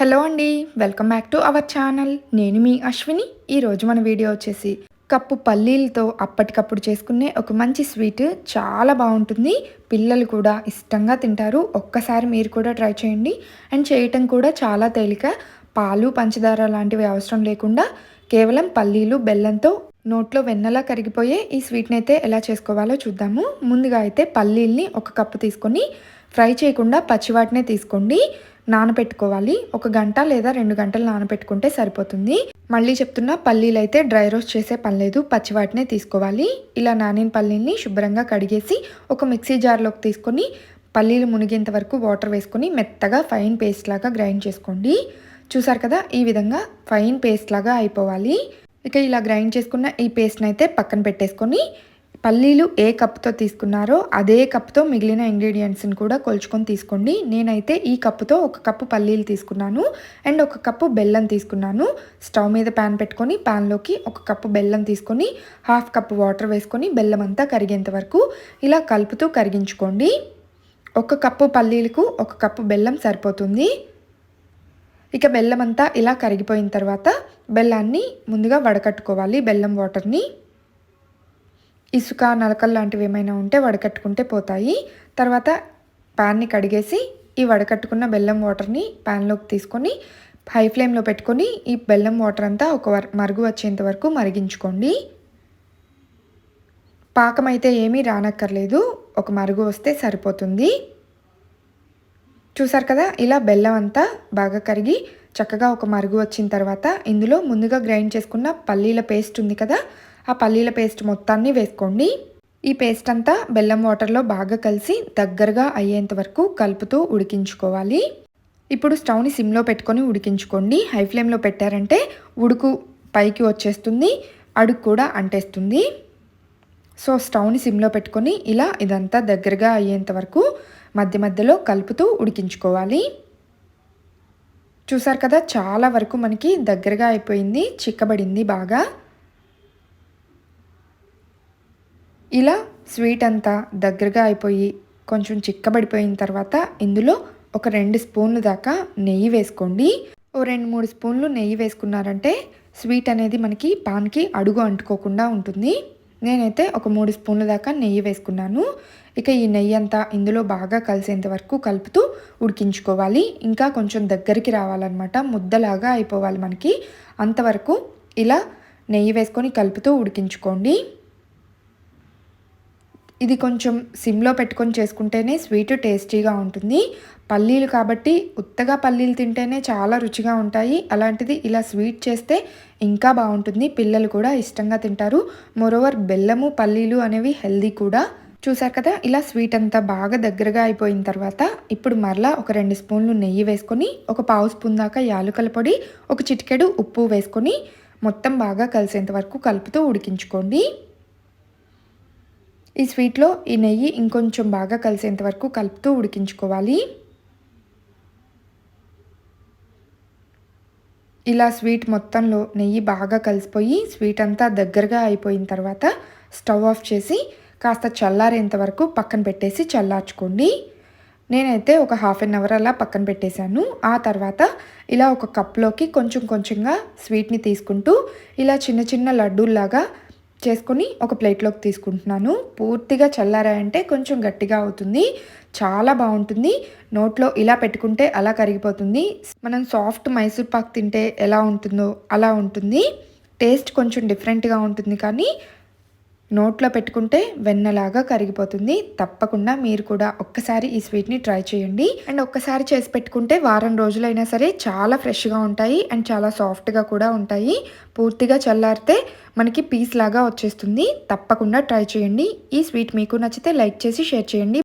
Hello అండి welcome back to our channel. నేను మీ అశ్విని. ఈరోజు మన వీడియో వచ్చేసి కప్పు పల్లీలతో అప్పటికప్పుడు చేసుకునే ఒక మంచి స్వీట్. చాలా బాగుంటుంది. పిల్లలు కూడా ఇష్టంగా తింటారు. ఒక్కసారి మీరు కూడా ట్రై చేయండి. అండ్ చేయటం కూడా చాలా తేలిక. పాలు పంచదార లాంటివి అవసరం లేకుండా కేవలం పల్లీలు బెల్లంతో నోట్లో వెన్నలా కరిగిపోయే ఈ స్వీట్ని అయితే ఎలా చేసుకోవాలో చూద్దాము. ముందుగా అయితే పల్లీల్ని ఒక కప్పు తీసుకొని ఫ్రై చేయకుండా పచ్చివాటినే తీసుకోండి. నానబెట్టుకోవాలి ఒక గంట లేదా రెండు గంటలు నానబెట్టుకుంటే సరిపోతుంది. మళ్ళీ చెప్తున్నా పల్లీలు అయితే డ్రై రోస్ట్ చేసే పని లేదు. పచ్చివాటినే తీసుకోవాలి. ఇలా నానిన పల్లీల్ని శుభ్రంగా కడిగేసి ఒక మిక్సీ జార్లోకి తీసుకొని పల్లీలు మునిగేంత వరకు వాటర్ వేసుకొని మెత్తగా ఫైన్ పేస్ట్ లాగా గ్రైండ్ చేసుకోండి. చూసారు కదా ఈ విధంగా ఫైన్ పేస్ట్ లాగా అయిపోవాలి. ఇక ఇలా గ్రైండ్ చేసుకున్న ఈ పేస్ట్ని అయితే పక్కన పెట్టేసుకొని పల్లీలు ఏ కప్తో తీసుకున్నారో అదే కప్తో మిగిలిన ఇంగ్రీడియంట్స్ని కూడా కొలుచుకొని తీసుకోండి. నేనైతే ఈ కప్పుతో ఒక కప్పు పల్లీలు తీసుకున్నాను. అండ్ ఒక కప్పు బెల్లం తీసుకున్నాను. స్టవ్ మీద ప్యాన్ పెట్టుకొని ప్యాన్లోకి ఒక కప్పు బెల్లం తీసుకొని హాఫ్ కప్పు వాటర్ వేసుకొని బెల్లం అంతా కరిగేంత వరకు ఇలా కలుపుతూ కరిగించుకోండి. ఒక కప్పు పల్లీలకు ఒక కప్పు బెల్లం సరిపోతుంది. ఇక బెల్లం అంతా ఇలా కరిగిపోయిన తర్వాత బెల్లాన్ని ముందుగా వడకట్టుకోవాలి బెల్లం వాటర్ని. ఇసుక నలకలు లాంటివి ఏమైనా ఉంటే వడకట్టుకుంటే పోతాయి. తర్వాత ప్యాన్ని కడిగేసి ఈ వడకట్టుకున్న బెల్లం వాటర్ని ప్యాన్లోకి తీసుకొని హై ఫ్లేమ్లో పెట్టుకొని ఈ బెల్లం వాటర్ అంతా ఒక మరుగు వచ్చేంత వరకు మరిగించుకోండి. పాకం అయితే ఏమీ రానక్కర్లేదు. ఒక మరుగు వస్తే సరిపోతుంది. చూసారు కదా ఇలా బెల్లం అంతా బాగా కరిగి చక్కగా ఒక మరుగు వచ్చిన తర్వాత ఇందులో ముందుగా గ్రైండ్ చేసుకున్న పల్లీల పేస్ట్ ఉంది కదా ఆ పల్లీల పేస్ట్ మొత్తాన్ని వేసుకోండి. ఈ పేస్ట్ అంతా బెల్లం వాటర్లో బాగా కలిసి దగ్గరగా అయ్యేంత వరకు కలుపుతూ ఉడికించుకోవాలి. ఇప్పుడు స్టవ్ని సిమ్లో పెట్టుకొని ఉడికించుకోండి. హై ఫ్లేమ్లో పెట్టారంటే ఉడుకు పైకి వచ్చేస్తుంది అడుగు కూడా అంటేస్తుంది. సో స్టవ్ని సిమ్లో పెట్టుకొని ఇలా ఇదంతా దగ్గరగా అయ్యేంత వరకు మధ్య మధ్యలో కలుపుతూ ఉడికించుకోవాలి. చూసారు కదా చాలా వరకు మనకి దగ్గరగా అయిపోయింది చిక్కబడింది బాగా. ఇలా స్వీట్ అంతా దగ్గరగా అయిపోయి కొంచెం చిక్కబడిపోయిన తర్వాత ఇందులో ఒక రెండు స్పూన్లు దాకా నెయ్యి వేసుకోండి. ఓ రెండు మూడు స్పూన్లు నెయ్యి వేసుకున్నారంటే స్వీట్ అనేది మనకి పాన్కి అడుగు అంటుకోకుండా ఉంటుంది. నేనైతే ఒక మూడు స్పూన్ల దాకా నెయ్యి వేసుకున్నాను. ఇక ఈ నెయ్యి అంతా ఇందులో బాగా కలిసేంత వరకు కలుపుతూ ఉడికించుకోవాలి. ఇంకా కొంచెం దగ్గరికి రావాలన్నమాట. ముద్దలాగా అయిపోవాలి మనకి. అంతవరకు ఇలా నెయ్యి వేసుకొని కలుపుతూ ఉడికించుకోండి. ఇది కొంచెం సిమ్లో పెట్టుకొని చేసుకుంటేనే స్వీట్ టేస్టీగా ఉంటుంది. పల్లీలు కాబట్టి ఉత్తగా పల్లీలు తింటేనే చాలా రుచిగా ఉంటాయి. అలాంటిది ఇలా స్వీట్ చేస్తే ఇంకా బాగుంటుంది. పిల్లలు కూడా ఇష్టంగా తింటారు. మోరోవర్ బెల్లము పల్లీలు అనేవి హెల్దీ కూడా. చూసారు కదా ఇలా స్వీట్ అంతా బాగా దగ్గరగా అయిపోయిన తర్వాత ఇప్పుడు మరలా ఒక రెండు స్పూన్లు నెయ్యి వేసుకొని ఒక పావు స్పూన్ దాకా యాలుకల పొడి ఒక చిటికెడు ఉప్పు వేసుకొని మొత్తం బాగా కలిసేంత వరకు కలుపుతూ ఉడికించుకోండి. ఈ స్వీట్లో ఈ నెయ్యి ఇంకొంచెం బాగా కలిసేంత వరకు కలుపుతూ ఉడికించుకోవాలి. ఇలా స్వీట్ మొత్తంలో నెయ్యి బాగా కలిసిపోయి స్వీట్ అంతా దగ్గరగా అయిపోయిన తర్వాత స్టవ్ ఆఫ్ చేసి కాస్త చల్లారేంత వరకు పక్కన పెట్టేసి చల్లార్చుకోండి. నేనైతే ఒక హాఫ్ అన్ అవర్ అలా పక్కన పెట్టేశాను. ఆ తర్వాత ఇలా ఒక కప్లోకి కొంచెం కొంచెంగా స్వీట్ని తీసుకుంటూ ఇలా చిన్న చిన్న లడ్డూల్లాగా చేసుకొని ఒక ప్లేట్లోకి తీసుకుంటున్నాను. పూర్తిగా చల్లారాయంటే కొంచెం గట్టిగా అవుతుంది. చాలా బాగుంటుంది. నోట్లో ఇలా పెట్టుకుంటే అలా కరిగిపోతుంది. మనం సాఫ్ట్ మైసూర్ పాక్ తింటే ఎలా ఉంటుందో అలా ఉంటుంది. టేస్ట్ కొంచెం డిఫరెంట్గా ఉంటుంది కానీ నోట్లో పెట్టుకుంటే వెన్నలాగా కరిగిపోతుంది. తప్పకుండా మీరు కూడా ఒక్కసారి ఈ స్వీట్ని ట్రై చేయండి. అండ్ ఒక్కసారి చేసి పెట్టుకుంటే వారం రోజులైనా సరే చాలా ఫ్రెష్గా ఉంటాయి అండ్ చాలా సాఫ్ట్గా కూడా ఉంటాయి. పూర్తిగా చల్లారితే మనకి పీస్ లాగా వచ్చేస్తుంది. తప్పకుండా ట్రై చేయండి. ఈ స్వీట్ మీకు నచ్చితే లైక్ చేసి షేర్ చేయండి.